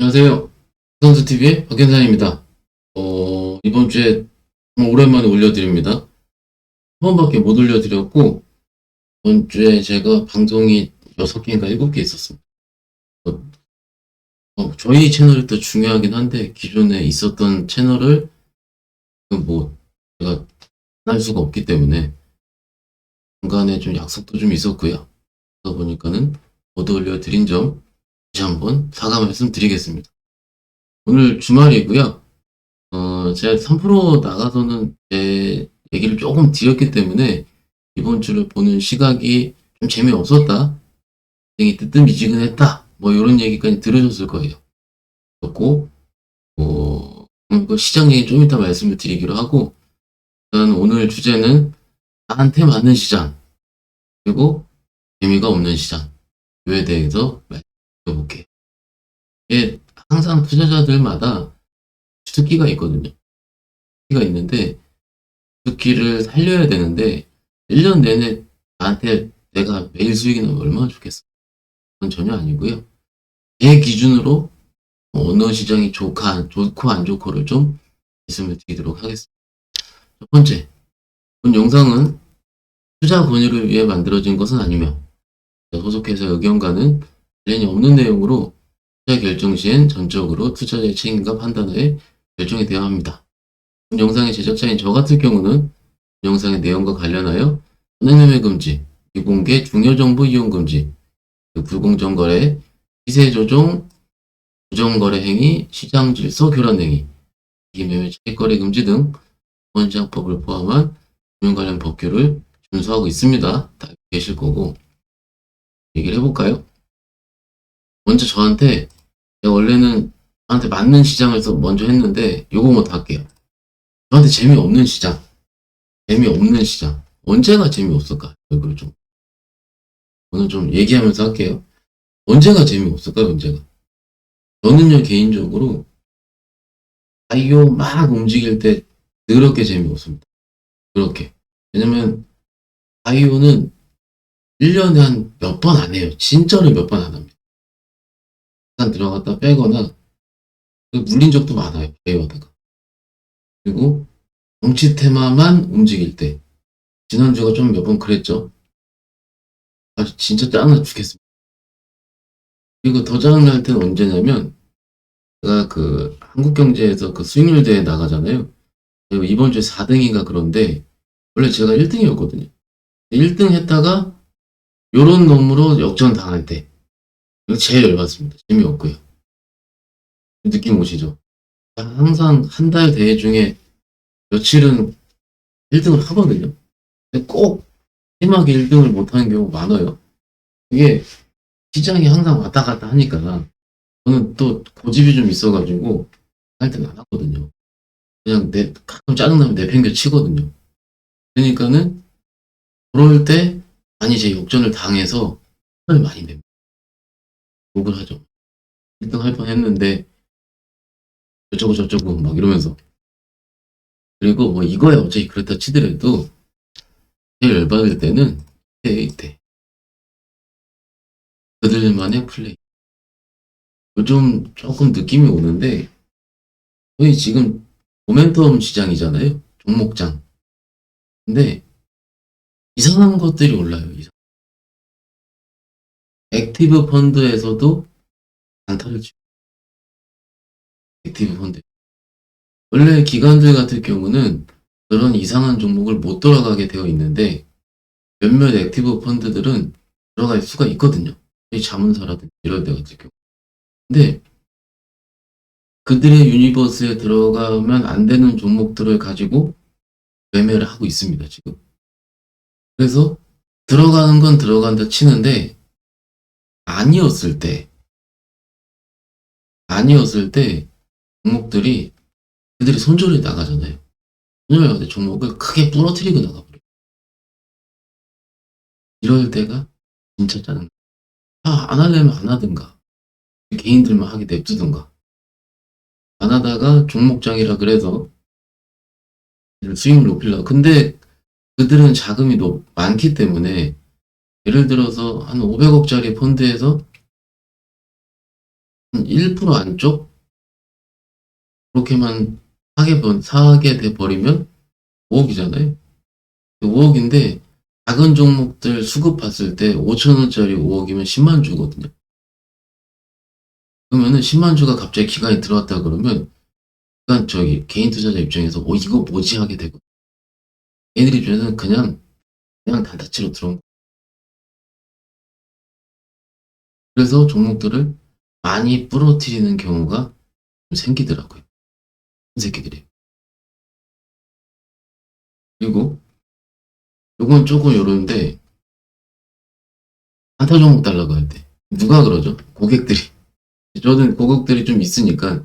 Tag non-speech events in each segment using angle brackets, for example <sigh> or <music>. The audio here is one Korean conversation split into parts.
안녕하세요. 선수TV의 박현상입니다. 어, 이번 주에 오랜만에 올려드립니다. 한 번밖에 못 올려드렸고, 이번 주에 제가 방송이 6개인가 7개 있었습니다. 어, 어, 저희 채널이 더 중요하긴 한데, 기존에 있었던 채널을, 그 뭐, 제가 할 수가 없기 때문에, 중간에 좀 약속도 좀 있었고요. 그러다 보니까는 못 올려드린 점, 다시 한번 사과 말씀 드리겠습니다. 오늘 주말이고요. 어, 제가 3% 나가서는 제 얘기를 조금 드렸기 때문에 이번 주를 보는 시각이 좀 재미없었다. 굉장히 뜨뜻미지근했다. 뭐 이런 얘기까지 들으셨을 거예요. 그렇고 뭐 음, 그 시장 얘기 좀 이따 말씀을 드리기로 하고 일단 오늘 주제는 나한테 맞는 시장 그리고 재미가 없는 시장 에 대해서 말씀드려 볼게요. 이게 항상 투자자들마다 주특기가 있거든요. 주특기가 있는데 주특기를 살려야 되는데 1년 내내 나한테 내가 매일 수익이 나면 얼마나 좋겠어. 그건 전혀 아니고요. 제 기준으로 어느 시장이 좋고 안, 좋고 안 좋고를 좀 말씀을 드리도록 하겠습니다. 첫 번째, 본 영상은 투자 권유를 위해 만들어진 것은 아니며 소속해서 의견과는 관련이 없는 내용으로 투자 결정 시엔 전적으로 투자자의 책임과 판단에 결정이 되어야 합니다. 본 영상의 제작자인 저 같은 경우는 본 영상의 내용과 관련하여 은행매매 금지, 비공개 중요 정보 이용 금지, 그 불공정 거래, 시세 조종, 부정 거래 행위, 시장 질서 교란 행위, 기매매 차익 거래 금지 등 원시장법을 포함한 금융 관련 법규를 준수하고 있습니다. 다 계실 거고 얘기를 해볼까요? 먼저 저한테 제가 원래는 저한테 맞는 시장을 서 먼저 했는데 요거 먼저 할게요. 저한테 재미없는 시장, 재미없는 시장 언제가 재미없을까? 이걸 좀 오늘 좀 얘기하면서 할게요. 언제가 재미없을까요? 언제가? 저는요 개인적으로 바이오 막 움직일 때 그렇게 재미없습니다. 그렇게 왜냐면 바이오는 1년에 한 몇 번 안 해요. 진짜로 몇 번 안 합니다. 잠깐 들어갔다 빼거나 그 물린 적도 많아요. 바이오하다가. 그리고 정치 테마만 움직일 때 지난주가 좀 몇 번 그랬죠. 아주 진짜 짜증나 죽겠습니다. 그리고 더 짜증날 때는 언제냐면 제가 그 한국경제에서 그 수익률 대회 나가잖아요. 그리고 이번 주에 4등인가 그런데 원래 제가 1등이었거든요. 1등 했다가 요런 놈으로 역전 당할 때 이거 제일 열받습니다. 재미없고요. 느낌 오시죠? 항상 한 달 대회 중에 며칠은 1등을 하거든요. 근데 꼭 심하게 1등을 못하는 경우가 많아요. 이게 시장이 항상 왔다 갔다 하니까 저는 또 고집이 좀 있어가지고 할 때는 안 하거든요. 그냥 내 가끔 짜증나면 내팽겨 치거든요. 그러니까는 그럴 때 많이 제 역전을 당해서 혼을 많이 냅니다. 욕을 하죠. 1등 할 뻔 했는데 저쩌고 저쩌고 막 이러면서. 그리고 뭐 이거야 어차피 그렇다 치더라도 제일 열받을 때는 이때 이때. 그들만의 플레이. 요즘 조금 느낌이 오는데 거의 지금 모멘텀 시장이잖아요. 종목장. 근데 이상한 것들이 올라요 이상. 액티브 펀드에서도 치고 액티브 펀드 원래 기관들 같은 경우는 그런 이상한 종목을 못 돌아가게 되어 있는데 몇몇 액티브 펀드들은 들어갈 수가 있거든요. 이 자문사라든지 이런 데 같은 경우. 근데 그들의 유니버스에 들어가면 안 되는 종목들을 가지고 매매를 하고 있습니다, 지금. 그래서 들어가는 건 들어간다 치는데 아니었을 때 아니었을 때 종목들이 그들이 손절이 나가잖아요. 손절 나갈 때 종목을 크게 부러뜨리고 나가버려요. 이럴 때가 진짜 짜증나. 아, 안 하려면 안 하든가. 개인들만 하게 냅두든가. 안 하다가 종목장이라 그래서 수익을 높이려고. 근데 그들은 자금이 높, 많기 때문에 예를 들어서 한 500억짜리 펀드에서 한 1% 안쪽? 그렇게만 사게, 번- 사게 돼 버리면 5억이잖아요. 5억인데, 작은 종목들 수급 봤을 때 5천 원짜리 5억이면 10만 주거든요. 그러면은 10만 주가 갑자기 기간이 들어왔다 그러면, 그러니까 저기 개인 투자자 입장에서 어 이거 뭐지 하게 되고, 얘들 입장에서는 그냥 그냥 단타치로 들어온 그래서 종목들을 많이 부러뜨리는 경우가 좀 생기더라고요. 이 새끼들이. 그리고 요건 조금 요런데 단타 종목 달라고 할 때 누가 그러죠? 고객들이. 저는 고객들이 좀 있으니까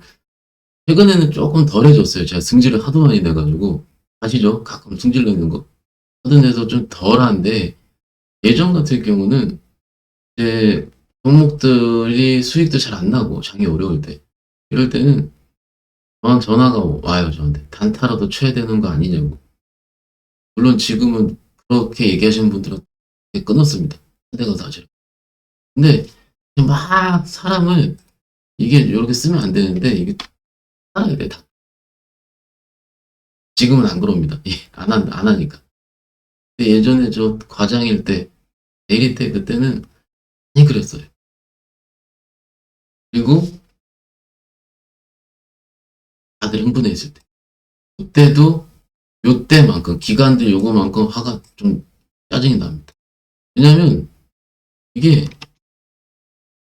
최근에는 조금 덜해졌어요. 제가 승질을 하도 많이 내가지고 아시죠? 가끔 승질 내는 거. 하도 내서 좀 덜한데 예전 같은 경우는 이제 종목들이 수익도 잘 안 나고 장이 어려울 때 이럴 때는 저한 전화가 와요 저한테. 단타라도 쳐야 되는 거 아니냐고. 물론 지금은 그렇게 얘기하시는 분들은 끊었습니다. 한대가 사실 근데 막 사람을 이게 이렇게 쓰면 안 되는데 이게 살아야 돼 다. 지금은 안 그럽니다. 예, 안, 한, 안 하니까. 근데 예전에 저 과장일 때 대리 때 그때는 많이 그랬어요 그리고 다들 흥분해 있을 때 그때도 요때만큼 기간들 요거만큼 화가 좀 짜증이 납니다. 왜냐면 이게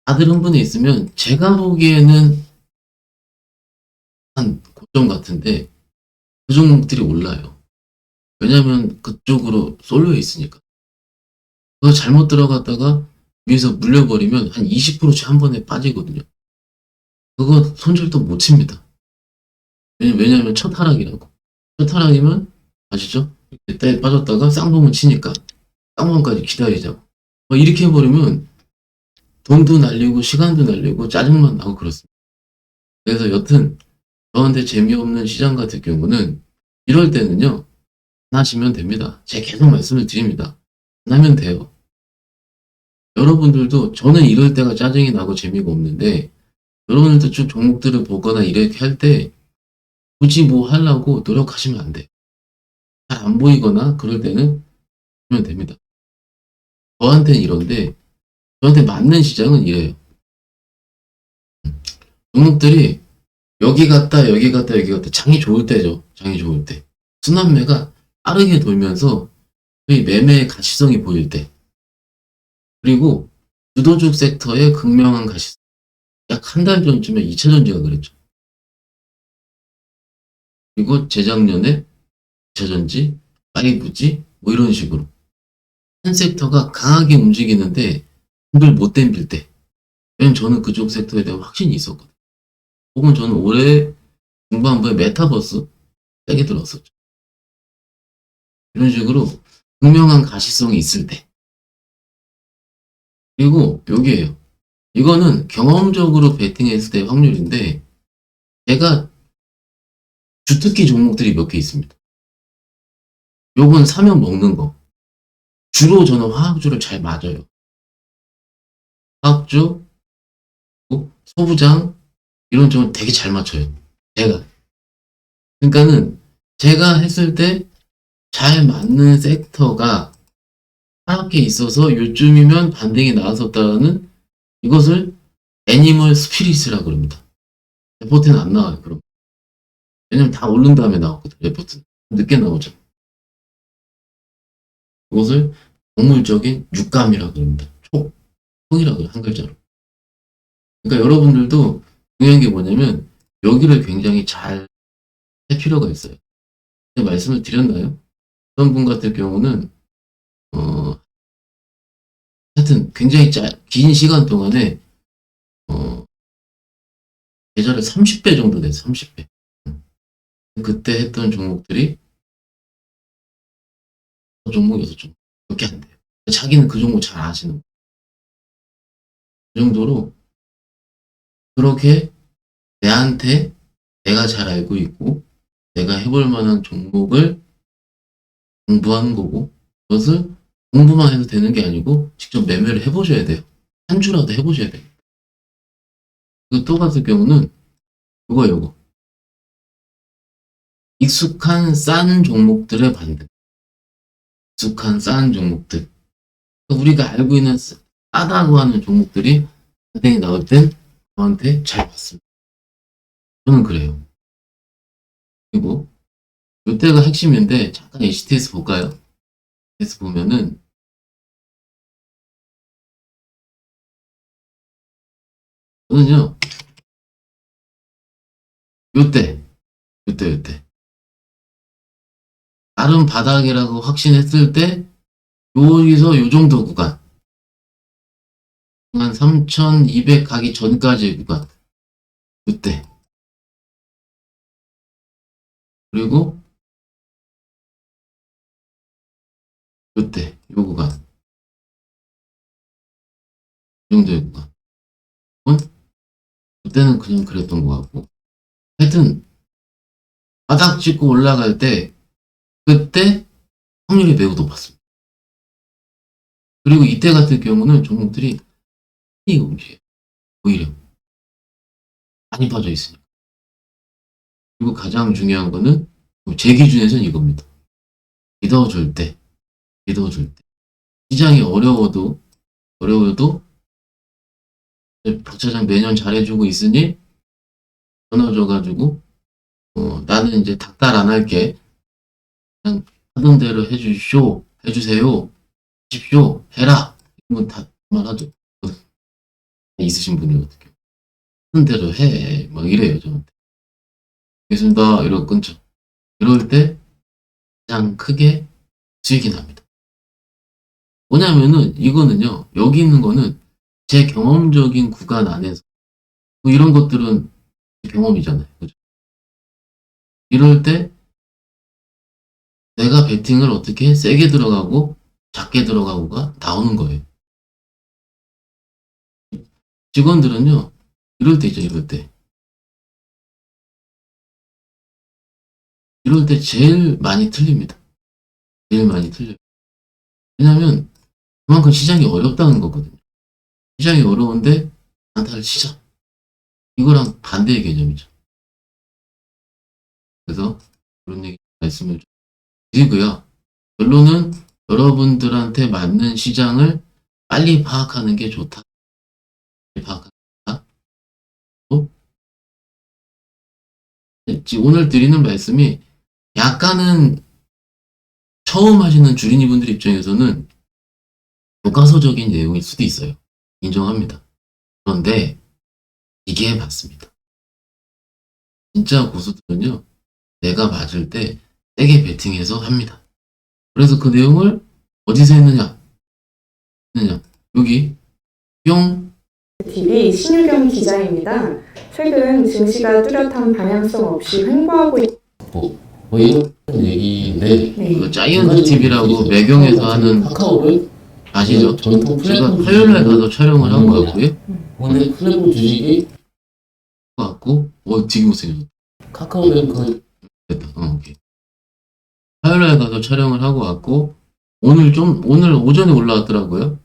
다들 흥분해 있으면 제가 보기에는 한 고점 같은데 그 종목들이 올라요. 왜냐면 그쪽으로 쏠려 있으니까. 그거 잘못 들어갔다가 위에서 물려버리면 한 20%씩 한 번에 빠지거든요. 그거 손절도 못 칩니다. 왜냐- 왜냐면 첫 하락이라고. 첫 하락이면 아시죠? 이렇게 때 빠졌다가 쌍봉을 치니까 쌍봉까지 기다리자고. 뭐 이렇게 해버리면 돈도 날리고 시간도 날리고 짜증만 나고 그렇습니다. 그래서 여튼 저한테 재미없는 시장 같은 경우는 이럴 때는요. 안 하시면 됩니다. 제가 계속 말씀을 드립니다. 안 하면 돼요. 여러분들도 저는 이럴 때가 짜증이 나고 재미가 없는데 여러분들도 좀 종목들을 보거나 이렇게 할 때 굳이 뭐 하려고 노력하시면 안 돼. 잘 안 보이거나 그럴 때는 하면 됩니다. 저한테는 이런데 저한테 맞는 시장은 이래요. 종목들이 여기 갔다 여기 갔다 여기 갔다 장이 좋을 때죠. 장이 좋을 때. 순환매가 빠르게 돌면서 거의 매매의 가시성이 보일 때. 그리고 주도주 섹터의 극명한 가시성. 약 한 달 전쯤에 2차 전지가 그랬죠. 그리고 재작년에 2차 전지, 5G, 뭐 이런 식으로. 한 섹터가 강하게 움직이는데 힘을 못 댐빌 때. 왜냐면 저는 그쪽 섹터에 대한 확신이 있었거든요. 혹은 저는 올해 중반부에 메타버스 세게 들었었죠. 이런 식으로 분명한 가시성이 있을 때. 그리고 여기에요. 이거는 경험적으로 베팅했을 때 확률인데 제가 주특기 종목들이 몇 개 있습니다. 요건 사면 먹는 거. 주로 저는 화학주를 잘 맞아요. 화학주, 뭐 소부장, 이런 쪽은 되게 잘 맞춰요. 제가. 그러니까는 제가 했을 때 잘 맞는 섹터가 하나께 있어서 요즘이면 반등이 나왔었다는 이것을 애니멀 스피릿이라고 그럽니다. 레포트는 안 나와요, 그럼. 왜냐면 다 오른 다음에 나왔거든, 레포트는. 늦게 나오죠. 이것을 동물적인 육감이라고 그럽니다. 촉, 촉이라고 해요, 한 글자로. 그러니까 여러분들도 중요한 게 뭐냐면 여기를 굉장히 잘 할 필요가 있어요. 말씀을 드렸나요? 어떤 분 같은 경우는 어 하여튼 굉장히 짜, 긴 시간 동안에 어 계좌를 30배 정도 됐어 30배. 그때 했던 종목들이 그 종목 여섯 종목 몇개 안 돼요. 자기는 그 종목 잘 아시는. 그 정도로 그렇게 내한테 내가 잘 알고 있고 내가 해볼 만한 종목을 공부하는 거고 그것을 공부만 해도 되는 게 아니고 직접 매매를 해보셔야 돼요. 한 주라도 해보셔야 돼요. 그또 같은 경우는 이거 요거 익숙한 싼 종목들의 반등 익숙한 싼 종목들 그러니까 우리가 알고 있는 싸- 싸다고 하는 종목들이 반등이 나올 땐 저한테 잘 맞습니다 저는 그래요 그리고 이때가 핵심인데 잠깐 HTS 볼까요? HTS 보면은 저는요 요때 요때 요때. 다른 바닥이라고 확신했을 때 여기서 요 정도 구간. 한 3200 가기 전까지의 구간. 요때. 그리고 요때 요 구간. 이 정도의 구간. 은 그때는 그냥 그랬던 것 같고 하여튼 바닥 찍고 올라갈 때 그때 확률이 매우 높았습니다. 그리고 이때 같은 경우는 종목들이 많이 움직여요. 오히려 많이 빠져 있으니까. 그리고 가장 중요한 거는 제 기준에서는 이겁니다. 믿어줄 때, 믿어줄 때. 시장이 어려워도, 어려워도 박 차장 매년 잘해주고 있으니 전화 줘가지고 어, 나는 이제 닥달 안 할게. 그냥 하던 대로 해주시오, 해주세요, 하십시오, 해라. 이건 다 말하죠. 있으신 분이거든요. 하는 대로 해. 막 이래요, 저한테. 알겠습니다. 이러고 끊죠. 이럴 때 가장 크게 수익이 납니다. 뭐냐면은 이거는요, 여기 있는 거는 제 경험적인 구간 안에서 뭐 이런 것들은 경험이잖아요. 그죠? 이럴 때 내가 베팅을 어떻게 세게 들어가고 작게 들어가고가 나오는 거예요. 직원들은요, 이럴 때 있죠, 이럴 때. 이럴 때 제일 많이 틀립니다. 제일 많이 틀려요. 왜냐면 그만큼 시장이 어렵다는 거거든요. 시장이 어려운데 안타를 치자. 이거랑 반대의 개념이죠. 그래서 그런 얘기 말씀을 좀 드리고요. 결론은 여러분들한테 맞는 시장을 빨리 파악하는 게 좋다. 또 지- 오늘 드리는 말씀이 약간은 처음 하시는 주린이 분들 입장에서는 교과서적인 내용일 수도 있어요. 인정합니다. 그런데 이게 맞습니다. 진짜 고수들은요, 내가 맞을 때 세게 베팅해서 합니다. 그래서 그 내용을 어디서 했느냐? 했느냐? 여기 뿅 TV 신유경 기자입니다. 최근 증시가 뚜렷한 방향성 없이 횡보하고 있... 뭐 이런 얘기인데 네. 그 자이언트 TV라고 매경에서 하는 카카오를 아시죠? 전통 제가 플랫폼 화요일날 가서 촬영을 한 음. 거고요. 오늘 플랫폼 주식이 갖고 어 되게 못생겼다. 카카오뱅크 됐다. 어, 오케이. 화요일날 가서 촬영을 하고 왔고 오늘 좀 오늘 오전에 올라왔더라고요.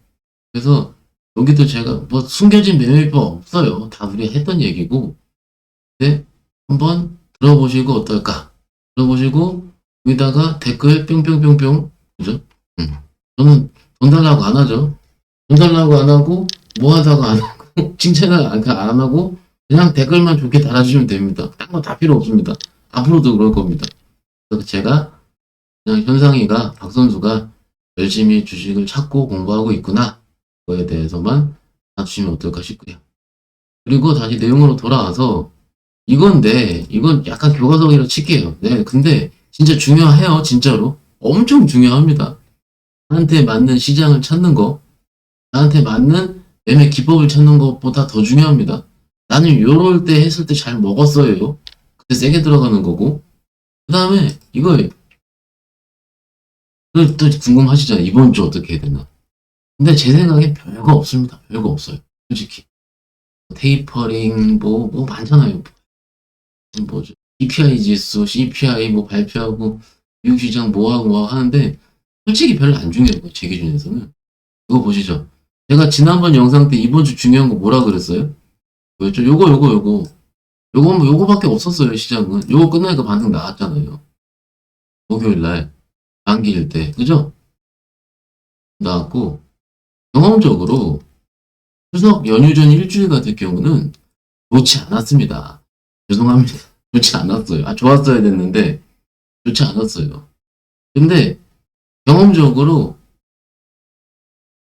그래서 여기도 제가 뭐 숨겨진 매매법 없어요. 다 우리가 했던 얘기고. 근데 한번 들어보시고 어떨까? 들어보시고 여기다가 댓글 뿅뿅뿅뿅 그죠? 음. 저는 돈 달라고 안 하죠. 돈 달라고 안 하고 뭐 하다가 안 하고 <laughs> 칭찬을 안, 안 하고 그냥 댓글만 좋게 달아주시면 됩니다. 딴 거 다 필요 없습니다. 앞으로도 그럴 겁니다. 그래서 제가 그냥 현상이가 박 선수가 열심히 주식을 찾고 공부하고 있구나 그거에 대해서만 봐주시면 어떨까 싶고요. 그리고 다시 내용으로 돌아와서 이건데 이건 약간 교과서이라 칠게요. 네, 근데 진짜 중요해요, 진짜로 엄청 중요합니다. 나한테 맞는 시장을 찾는 거, 나한테 맞는 매매 기법을 찾는 것보다 더 중요합니다. 나는 요럴 때 했을 때 잘 먹었어요. 그때 세게 들어가는 거고. 그 다음에. 그, 또 궁금하시잖아요. 이번 주 어떻게 해야 되나. 근데 제 생각에 별거 없습니다. 별거 없어요. 솔직히. 테이퍼링, 뭐, 뭐 많잖아요. 뭐죠. EPI 지수, CPI 뭐 발표하고, 미국 시장 뭐하고 뭐 하는데, 솔직히 별로 안 중요해요. 제 기준에서는. 이거 보시죠. 제가 지난번 영상 때 이번 주 중요한 거 뭐라 그랬어요? 뭐였죠? 요거, 요거, 요거. 요거, 뭐, 요거밖에 없었어요, 시작은. 요거 끝나니까 반등 나왔잖아요. 목요일 날. 단기일 때. 그죠? 나왔고, 경험적으로, 추석 연휴 전 일주일 같은 경우는 좋지 않았습니다. 죄송합니다. <laughs> 좋지 않았어요. 아, 좋았어야 됐는데, 좋지 않았어요. 근데, 경험적으로,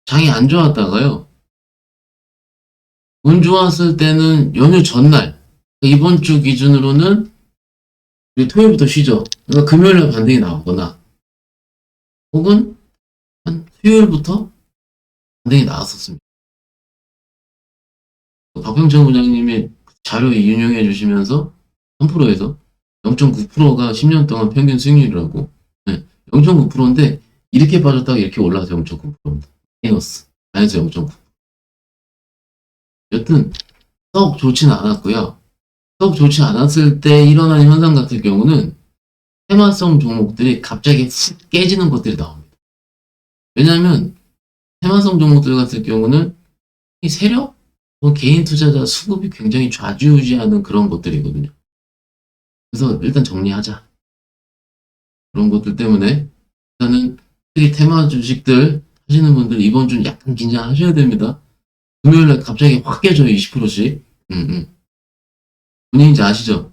장이 안 좋았다가요, 운 좋았을 때는 연휴 전날, 그러니까 이번 주 기준으로는 토요일부터 쉬죠. 그러니까 금요일날 반등이 나오거나, 혹은 한 수요일부터 반등이 나왔었습니다. 박병철 부장님이 자료 인용해 주시면서 3%에서 0.9%가 10년 동안 평균 수익률이라고. 네, 0.9%인데 이렇게 빠졌다가 이렇게 올라서 0.9%입니다. 마이너스. 마이너스 0.9%. 여튼 썩 좋진 않았고요. 썩 좋지 않았을 때 일어나는 현상 같은 경우는 테마성 종목들이 갑자기 훅 깨지는 것들이 나옵니다. 왜냐하면 테마성 종목들 같은 경우는 이 세력, 뭐 개인 투자자 수급이 굉장히 좌지우지하는 그런 것들이거든요. 그래서 일단 정리하자. 그런 것들 때문에 일단은 특히 테마 주식들 하시는 분들 이번 주는 약간 긴장하셔야 됩니다. 금요일날 갑자기 확 깨져요 20%씩. 음, 음. 본인인지 아시죠?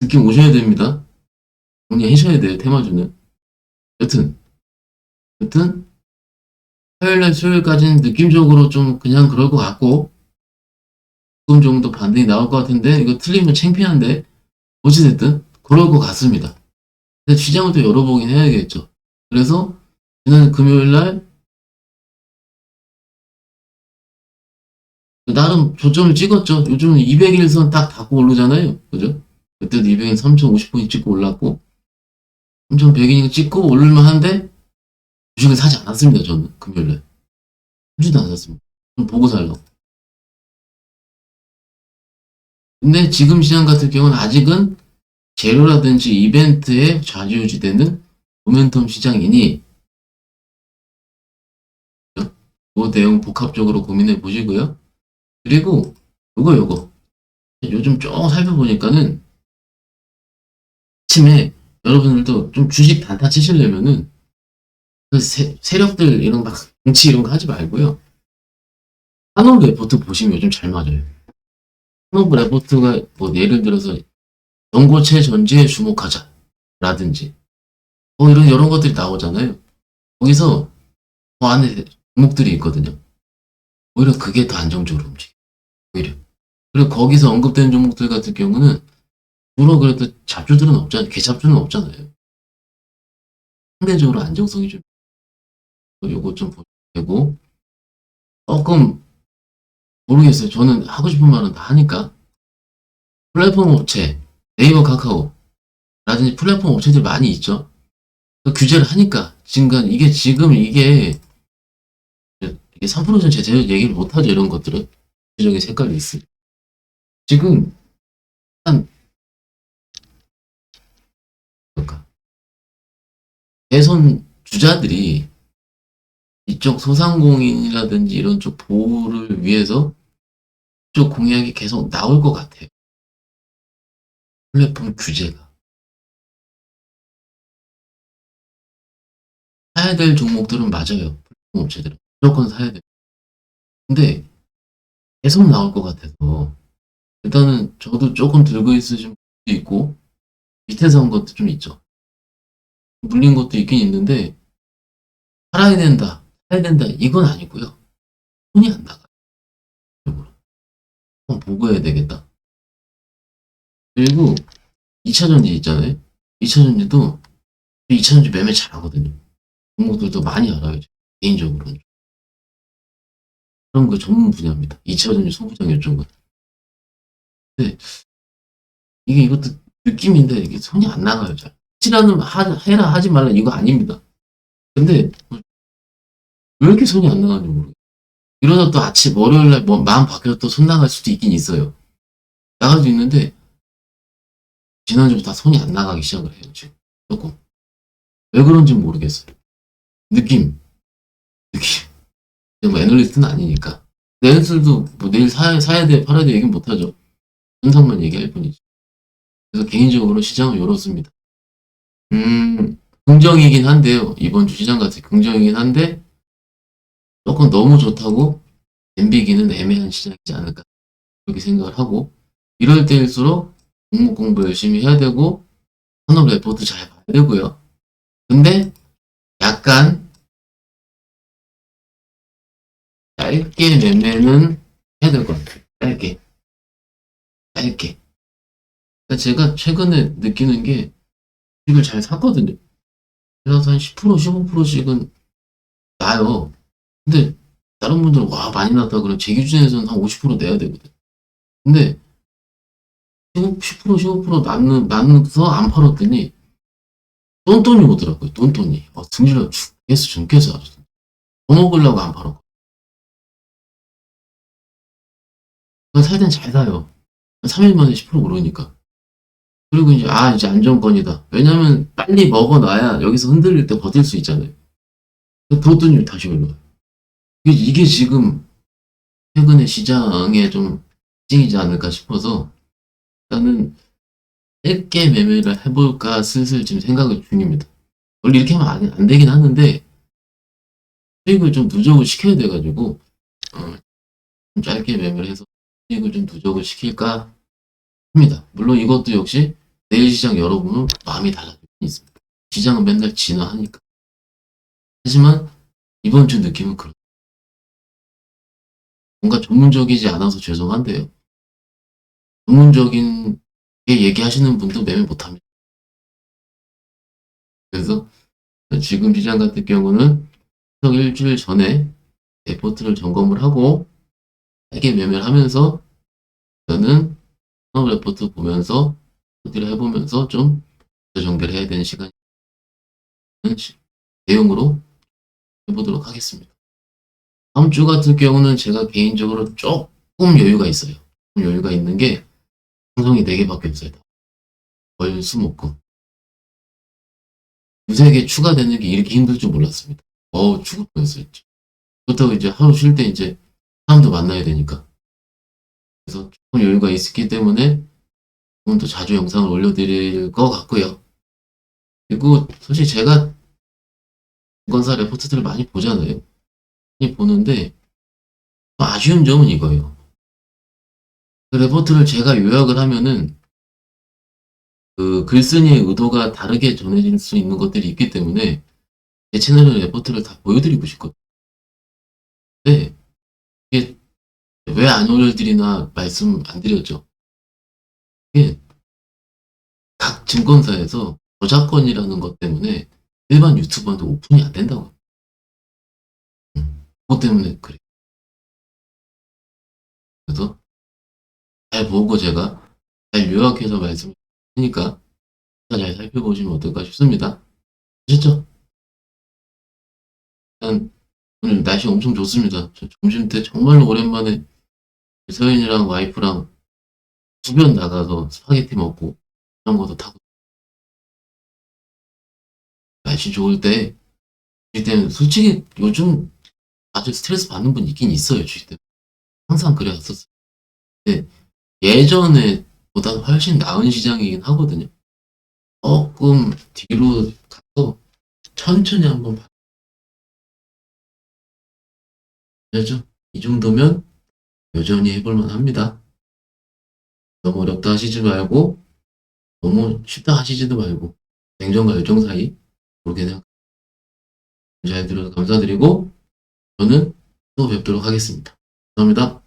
느낌 오셔야 됩니다. 정리하셔야 돼요 테마주는. 여튼 여튼 화요일날 수요일까지는 느낌적으로 좀 그냥 그럴 것 같고 조금 정도 반등이 나올 것 같은데 이거 틀리면 창피한데 어찌됐든 그럴 것 같습니다. 근데 시장을 또 열어보긴 해야겠죠. 그래서 지난 금요일 날 나름 조점을 찍었죠. 요즘은 200일선 딱 닫고 오르잖아요. 그죠? 그때도 200일 3,050분이 찍고 올랐고 3,100일이 찍고 오를만 한데 주식을 사지 않았습니다. 저는 금요일에. 사지도 않았습니다. 좀 보고 살라고. 근데 지금 시장 같은 경우는 아직은 재료라든지 이벤트에 좌지우지되는 모멘텀 시장이니 그 내용 복합적으로 고민해 보시고요. 그리고 요거 요거 요즘 쭉 살펴보니까는 아침에 여러분들도 좀 주식 단타 치시려면은 그 세, 세력들 이런 막 정치 이런 거 하지 말고요. 한옥 레포트 보시면 요즘 잘 맞아요. 한옥 레포트가 뭐 예를 들어서 연고체 전지에 주목하자 라든지 뭐 이런 이런 것들이 나오잖아요. 거기서 그 안에 종목들이 있거든요. 오히려 그게 더 안정적으로 움직여. 오히려. 그리고 거기서 언급된 종목들 같은 경우는 주로 그래도 잡주들은 없잖아요. 개잡주는 없잖아요. 상대적으로 안정성이 좀 요거 좀 되고 조금 모르겠어요. 저는 하고 싶은 말은 다 하니까 플랫폼 업체 네이버 카카오 라든지 플랫폼 업체들 많이 있죠. 그 규제를 하니까 지금 이게 지금 이게 이게 3% 제대로 얘기를 못하죠 이런 것들은 구체적인 색깔이 있어요. 지금 한 그러니까 대선 주자들이 이쪽 소상공인이라든지 이런 쪽 보호를 위해서 이쪽 공약이 계속 나올 것 같아요. 플랫폼 규제가. 사야 될 종목들은 맞아요. 플랫폼 업체들은. 무조건 사야 돼요. 근데 계속 나올 것 같아서 일단은 저도 조금 들고 있으신 분도 있고 밑에서 한 것도 좀 있죠. 물린 것도 있긴 있는데 살아야 된다. 해야 된다. 이건 아니고요. 손이 안 나가요. 한번 보고 해야 되겠다. 그리고 2차전지 있잖아요. 2차전지도 2차전지 매매 잘하거든요. 종목들도 많이 알아요. 개인적으로는. 그런 그 전문 분야입니다. 2차전지 소부장 이쪽은. 근데 이게 이것도 느낌인데 이게 손이 안 나가요. 잘. 치라는 해라 하지 말라 이거 아닙니다. 근데 왜 이렇게 손이 안 나가는지 모르겠어요. 이러다 또 아침, 월요일날 뭐 마음 바뀌어서 또 손 나갈 수도 있긴 있어요. 나갈 수 있는데, 지난주부터 다 손이 안 나가기 시작을 해요, 지금. 조금. 왜 그런지 모르겠어요. 느낌. 느낌. 뭐 애널리스트는 아니니까. 내일도 뭐 내일 사야, 사야 돼, 팔아야 돼 얘기는 못하죠. 현상만 얘기할 뿐이죠. 그래서 개인적으로 시장을 열었습니다. 음, 긍정이긴 한데요. 이번 주 시장 같은 긍정이긴 한데, 조금 너무 좋다고 엠비기는 애매한 시장이지 않을까. 그렇게 생각을 하고, 이럴 때일수록 공부 공부 열심히 해야 되고, 산업 레포트 잘 봐야 되고요. 근데, 약간, 짧게 매매는 해야 될 것 같아요. 짧게. 짧게. 그러니까 제가 최근에 느끼는 게, 주식을 잘 샀거든요. 그래서 한 10%, 15%씩은 나요. 근데 다른 분들은 와 많이 났다 그러면 제 기준에서는 한 50% 내야 되거든. 근데 10%, 15% 남는 남서 안 팔았더니 똔똔이 오더라고요. 똔똔이. 아, 등질러 죽겠어, 죽겠어. 더 먹으려고 안 팔았고. 살 땐 잘 사요. 3일 만에 10% 오르니까. 그리고 이제 아 이제 안정권이다. 왜냐면 빨리 먹어놔야 여기서 흔들릴 때 버틸 수 있잖아요. 그것도 다시 올라요. 이게 지금 최근에 시장에 좀 특징이지 않을까 싶어서 일단은 짧게 매매를 해볼까 슬슬 지금 생각을 중입니다. 원래 이렇게 하면 안, 안 되긴 하는데 수익을 좀 누적을 시켜야 돼가지고 어, 좀 짧게 매매를 해서 수익을 좀 누적을 시킬까 합니다. 물론 이것도 역시 내일 시장 여러분은 마음이 달라질 수 있습니다. 시장은 맨날 진화하니까. 하지만 이번 주 느낌은 그렇다. 뭔가 전문적이지 않아서 죄송한데요. 전문적인 게 얘기하시는 분도 매매 못합니다. 그래서 지금 시장 같은 경우는 추석 일주일 전에 레포트를 점검을 하고 짧게 매매를 하면서 저는 산업 레포트 보면서 스터디를 해보면서 좀 정비를 해야 되는 시간 내용으로 해보도록 하겠습니다. 다음 주 같은 경우는 제가 개인적으로 조금 여유가 있어요. 좀 여유가 있는 게 방송이 4개밖에 없어요. 월, 수, 목, 금. 개 추가되는 게 이렇게 힘들 줄 몰랐습니다. 어우, 죽을 뻔했어요. 그렇다고 이제 하루 쉴 때 이제 사람도 만나야 되니까. 그래서 조금 여유가 있기 때문에 조금 더 자주 영상을 올려드릴 것 같고요. 그리고 사실 제가 증권사 레포트들을 많이 보잖아요. 많이 보는데 아쉬운 점은 이거예요. 그 레포트를 제가 요약을 하면은 그 글쓴이의 의도가 다르게 전해질 수 있는 것들이 있기 때문에 제 채널의 레포트를 다 보여드리고 싶거든요. 근데 이게 왜 안 올려드리나 말씀 안 드렸죠. 이게 각 증권사에서 저작권이라는 것 때문에 일반 유튜버한테 오픈이 안 된다고. 음, 그것 때문에 그래. 그래서 잘 보고 제가 잘 요약해서 말씀을 드리니까 잘 살펴보시면 어떨까 싶습니다. 아셨죠? 일단 오늘 날씨 엄청 좋습니다. 저 점심 때 정말 오랜만에 서연이랑 와이프랑 수변 나가서 스파게티 먹고 자전거도 타고 날씨 좋을 때 주식 때문에 솔직히 요즘 아주 스트레스 받는 분 있긴 있어요 주식 때문에 항상 그래왔었어요 예전에 보다 훨씬 나은 시장이긴 하거든요 조금 뒤로 가서 천천히 한번 봐 알죠? 이 정도면 여전히 해볼만 합니다 너무 어렵다 하시지 말고 너무 쉽다 하시지도 말고 냉정과 열정 사이 그렇게 생각 잘 들어서 감사드리고 저는 또 뵙도록 하겠습니다. 감사합니다.